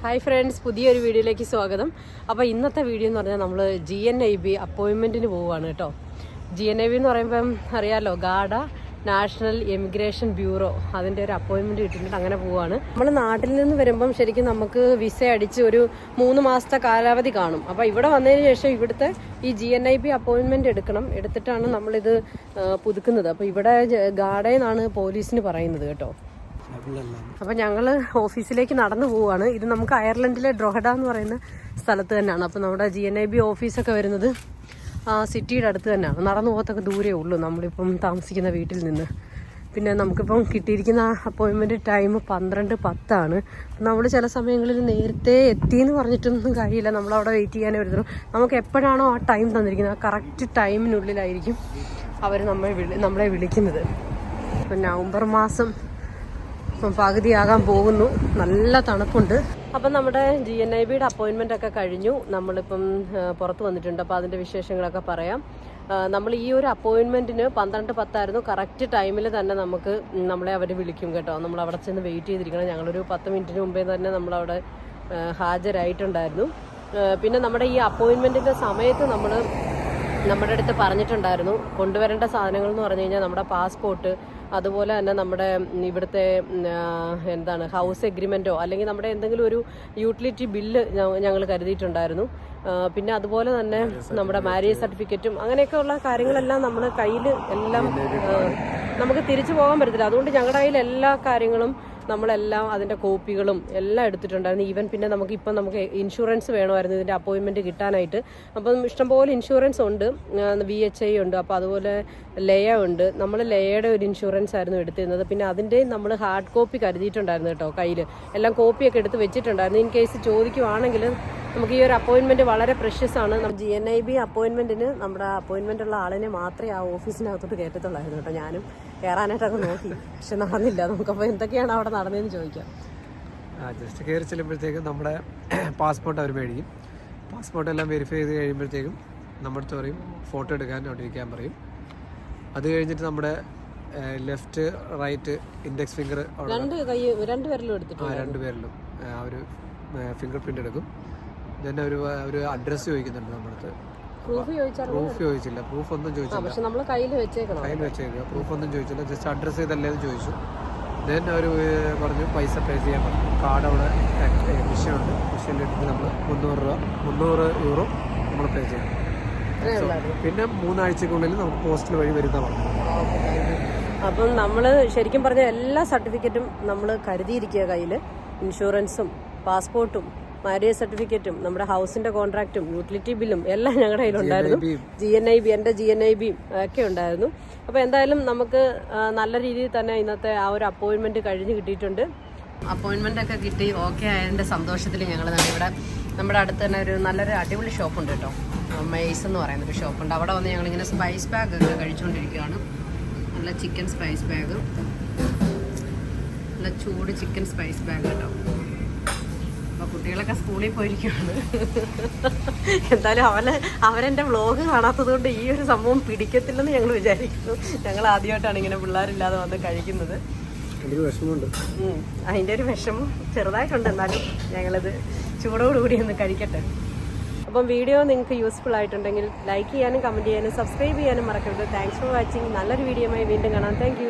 Hi friends പുതിയൊരു വീഡിയോയിലേക്ക് സ്വാഗതം. അപ്പോൾ ഇന്നത്തെ വീഡിയോ എന്ന് പറഞ്ഞാൽ നമ്മൾ ജി എൻ ഐ ബി അപ്പോയിൻമെന്റിന് പോവുകയാണ് കേട്ടോ. ജി എൻ ഐ ബി എന്ന് പറയുമ്പം അറിയാലോ ഗാഡ നാഷണൽ എമിഗ്രേഷൻ ബ്യൂറോ അതിന്റെ ഒരു അപ്പോയിൻമെന്റ് കിട്ടിയിട്ടുണ്ട് അങ്ങനെ പോവുകയാണ്. നമ്മൾ നാട്ടിൽ നിന്ന് വരുമ്പം ശരിക്കും നമുക്ക് വിസ അടിച്ച് ഒരു മൂന്ന് മാസത്തെ കാലാവധി കാണും. അപ്പോൾ ഇവിടെ വന്നതിന് ശേഷം ഇവിടുത്തെ ഈ ജി എൻ ഐ ബി അപ്പോയിൻമെന്റ് എടുക്കണം എടുത്തിട്ടാണ് നമ്മളിത് പുതുക്കുന്നത്. അപ്പോൾ ഇവിടെ ഗാഡയെന്നാണ് പോലീസിന് പറയുന്നത് കേട്ടോ. അപ്പം ഞങ്ങൾ ഓഫീസിലേക്ക് നടന്നു പോവുകയാണ് ഇത് നമുക്ക് അയർലൻഡിലെ ഡ്രോഹഡ എന്ന് പറയുന്ന സ്ഥലത്ത് തന്നെയാണ്. അപ്പം നമ്മുടെ ജി എൻ ഐ ബി ഓഫീസൊക്കെ വരുന്നത് സിറ്റിയുടെ അടുത്ത് തന്നെയാണ്. നടന്നു പോകത്തൊക്കെ ദൂരേ ഉള്ളൂ നമ്മളിപ്പം താമസിക്കുന്ന വീട്ടിൽ നിന്ന്. പിന്നെ നമുക്കിപ്പം കിട്ടിയിരിക്കുന്ന അപ്പോയിൻമെന്റ് ടൈം പന്ത്രണ്ട് പത്താണ്. നമ്മൾ ചില സമയങ്ങളിൽ നേരത്തെ എത്തി എന്ന് പറഞ്ഞിട്ടൊന്നും കാര്യമില്ല. നമ്മളവിടെ വെയിറ്റ് ചെയ്യാനേ വരുന്നുള്ളൂ. നമുക്ക് എപ്പോഴാണോ ആ ടൈം തന്നിരിക്കുന്നത് ആ കറക്റ്റ് ടൈമിനുള്ളിലായിരിക്കും അവർ നമ്മളെ വിളി നമ്മളെ വിളിക്കുന്നത്. ഇപ്പം നവംബർ മാസം ഇപ്പം പകുതിയാകാൻ പോകുന്നു. നല്ല തണുപ്പുണ്ട്. അപ്പം നമ്മുടെ ജി എൻ ഐ ബിയുടെ അപ്പോയിൻമെന്റ് ഒക്കെ കഴിഞ്ഞു. നമ്മളിപ്പം പുറത്ത് വന്നിട്ടുണ്ട്. അപ്പോൾ അതിന്റെ വിശേഷങ്ങളൊക്കെ പറയാം. നമ്മൾ ഈ ഒരു അപ്പോയിൻമെന്റിന് പന്ത്രണ്ട് പത്തായിരുന്നു. കറക്റ്റ് ടൈമിൽ തന്നെ നമുക്ക് നമ്മളെ അവർ വിളിക്കും കേട്ടോ. നമ്മൾ അവിടെ ചെന്ന് വെയിറ്റ് ചെയ്തിരിക്കണം. ഞങ്ങളൊരു പത്ത് മിനിറ്റിന് മുമ്പേ തന്നെ നമ്മളവിടെ ഹാജരായിട്ടുണ്ടായിരുന്നു. പിന്നെ നമ്മുടെ ഈ അപ്പോയിൻമെന്റിന്റെ സമയത്ത് നമ്മൾ നമ്മുടെ അടുത്ത് പറഞ്ഞിട്ടുണ്ടായിരുന്നു. കൊണ്ടുവരേണ്ട സാധനങ്ങൾ എന്ന് പറഞ്ഞു കഴിഞ്ഞാൽ നമ്മുടെ പാസ്പോർട്ട് അതുപോലെ തന്നെ നമ്മുടെ ഇവിടുത്തെ എന്താണ് ഹൗസ് എഗ്രിമെന്റോ അല്ലെങ്കിൽ നമ്മുടെ എന്തെങ്കിലും ഒരു യൂട്ടിലിറ്റി ബില്ല് ഞങ്ങൾ കരുതിയിട്ടുണ്ടായിരുന്നു. പിന്നെ അതുപോലെ തന്നെ നമ്മുടെ മാരേജ് സർട്ടിഫിക്കറ്റും അങ്ങനെയൊക്കെയുള്ള കാര്യങ്ങളെല്ലാം നമ്മൾ കയ്യിൽ എല്ലാം നമുക്ക് തിരിച്ചു പോകാൻ പറ്റത്തില്ല. അതുകൊണ്ട് ഞങ്ങളുടെ കയ്യിൽ എല്ലാ കാര്യങ്ങളും നമ്മളെല്ലാം അതിന്റെ കോപ്പികളും എല്ലാം എടുത്തിട്ടുണ്ടായിരുന്നു. ഈവൻ പിന്നെ നമുക്ക് ഇപ്പം നമുക്ക് ഇൻഷുറൻസ് വേണമായിരുന്നു. ഇതിന്റെ അപ്പോയിൻമെന്റ് കിട്ടാനായിട്ട്. അപ്പം ഇഷ്ടംപോലെ ഇൻഷുറൻസ് ഉണ്ട്. വി എച്ച് ഐ ഉണ്ട്. അപ്പോൾ അതുപോലെ ലയ ഉണ്ട്. നമ്മൾ ലയയുടെ ഒരു ഇൻഷുറൻസ് ആയിരുന്നു എടുത്തിരുന്നത്. പിന്നെ അതിന്റെയും നമ്മൾ ഹാർഡ് കോപ്പി കരുതിയിട്ടുണ്ടായിരുന്നു കേട്ടോ കയ്യിൽ എല്ലാം കോപ്പിയൊക്കെ എടുത്ത് വെച്ചിട്ടുണ്ടായിരുന്നു. ഇൻ കേസ് ചോദിക്കുവാണെങ്കിൽ നമുക്ക് ഈ ഒരു അപ്പോയിൻമെന്റ് വളരെ പ്രഷ്യസ് ആണ്. ജി എൻ ഐ ബി അപ്പോയിൻമെന്റിന് നമ്മുടെ അപ്പോയിൻമെന്റ് ഉള്ള ആളിനെ മാത്രമേ ആ ഓഫീസിനകത്തോട്ട് കയറ്റത്തുള്ളായിരുന്നു കേട്ടോ ഞാനും. കയറാനായിട്ടൊക്കെ നോക്കി. പക്ഷെ നടന്നില്ല. നമുക്കപ്പോൾ എന്തൊക്കെയാണ് അവിടെ നടന്നതെന്ന് ചോദിക്കാം. ജസ്റ്റ് കയറി ചെല്ലുമ്പോഴത്തേക്കും നമ്മുടെ പാസ്പോർട്ട് അവർ മേടിക്കും. പാസ്പോർട്ട് എല്ലാം വെരിഫൈ ചെയ്ത് കഴിയുമ്പോഴത്തേക്കും നമ്മുടെ അടുത്ത് പറയും ഫോട്ടോ എടുക്കാൻ അവിടെ ഇരിക്കാൻ പറയും. അത് കഴിഞ്ഞിട്ട് നമ്മുടെ ലെഫ്റ്റ് റൈറ്റ് ഇൻഡെക്സ് ഫിംഗർ രണ്ട് കൈ രണ്ട് പേരിലും എടുത്തിട്ട് ആ രണ്ട് പേരിലും അവർ ഫിംഗർ പ്രിന്റ് എടുക്കും. Then ഒരു ഒരു അഡ്രസ് ചോദിക്കുന്നുണ്ട് നമ്മുടെ അടുത്ത് പ്രൂഫ് ചോദിച്ചില്ല. പ്രൂഫ് ഒന്നും ചോദിച്ചില്ല. പക്ഷെ നമ്മൾ കയ്യിൽ വെച്ചേക്കുക. പ്രൂഫ് ഒന്നും ചോദിച്ചില്ല. ജസ്റ്റ് അഡ്രസ് ചെയ്തല്ലേ എന്ന് ചോദിച്ചു. ദെൻ അവർ പറഞ്ഞു പൈസ പേ ചെയ്യാൻ പറഞ്ഞു. കാർഡ് അവിടെ മിഷൻ ഉണ്ട്. മിഷനിലിട്ട് നമ്മൾ മുന്നൂറ് രൂപ മുന്നൂറ് യൂറോ നമ്മൾ പേ ചെയ്യണം. പിന്നെ മൂന്നാഴ്ചക്കുള്ളിൽ നമുക്ക് പോസ്റ്റൽ വഴി വരുന്ന പറഞ്ഞു അപ്പം നമ്മൾ ശരിക്കും പറഞ്ഞ എല്ലാ സർട്ടിഫിക്കറ്റും നമ്മൾ കരുതിയിരിക്കുക കയ്യിൽ ഇൻഷുറൻസും പാസ്പോർട്ടും മാരേജ് സർട്ടിഫിക്കറ്റും നമ്മുടെ ഹൗസിന്റെ കോൺട്രാക്റ്റും യൂട്ടിലിറ്റി ബില്ലും എല്ലാം ഞങ്ങളുടെ കയ്യിലുണ്ടായിരുന്നു. ജി എൻ ഐ ബി എന്റെ ജി എൻ ഐ ബിയും ഒക്കെ ഉണ്ടായിരുന്നു. അപ്പോൾ എന്തായാലും നമുക്ക് നല്ല രീതിയിൽ തന്നെ ഇന്നത്തെ ആ ഒരു അപ്പോയിൻമെന്റ് കഴിഞ്ഞ് കിട്ടിയിട്ടുണ്ട്. അപ്പോയിൻമെന്റ് ഒക്കെ കിട്ടി ഓക്കെ ആയതിന്റെ സന്തോഷത്തിൽ ഞങ്ങൾ ഇവിടെ നമ്മുടെ അടുത്ത് തന്നെ ഒരു നല്ലൊരു അടിപൊളി ഷോപ്പ് ഉണ്ട് കേട്ടോ. മെയ്സ് എന്ന് പറയുന്ന ഒരു ഷോപ്പ് ഉണ്ട് അവിടെ വന്ന് ഞങ്ങൾ ഇങ്ങനെ സ്പൈസ് ബാഗ് ഒക്കെ കഴിച്ചുകൊണ്ടിരിക്കുകയാണ് നല്ല ചിക്കൻ സ്പൈസ് ബാഗ് നല്ല ചൂട് ചിക്കൻ സ്പൈസ് ബാഗ് കേട്ടോ. കുട്ടികളൊക്കെ സ്കൂളിൽ പോയിരിക്കുകയാണ് എന്തായാലും അവനെ അവരെന്റെ വ്ളോഗ് കാണാത്തത് കൊണ്ട് ഈ ഒരു സംഭവം പിടിക്കത്തില്ലെന്ന് ഞങ്ങൾ വിചാരിക്കുന്നു. ഞങ്ങൾ ആദ്യമായിട്ടാണ് ഇങ്ങനെ പിള്ളേരില്ലാതെ വന്ന് കഴിക്കുന്നത്. അതിന്റെ ഒരു വിഷമം ചെറുതായിട്ടുണ്ട്. എന്നാലും ഞങ്ങളത് ചൂടോടുകൂടി ഒന്ന് കഴിക്കട്ടെ. അപ്പം വീഡിയോ നിങ്ങൾക്ക് യൂസ്ഫുൾ ആയിട്ടുണ്ടെങ്കിൽ ലൈക്ക് ചെയ്യാനും കമന്റ് ചെയ്യാനും സബ്സ്ക്രൈബ് ചെയ്യാനും മറക്കരുത്. താങ്ക്സ് ഫോർ വാച്ചിങ് നല്ലൊരു വീഡിയോയുമായി വീണ്ടും കാണാം. താങ്ക്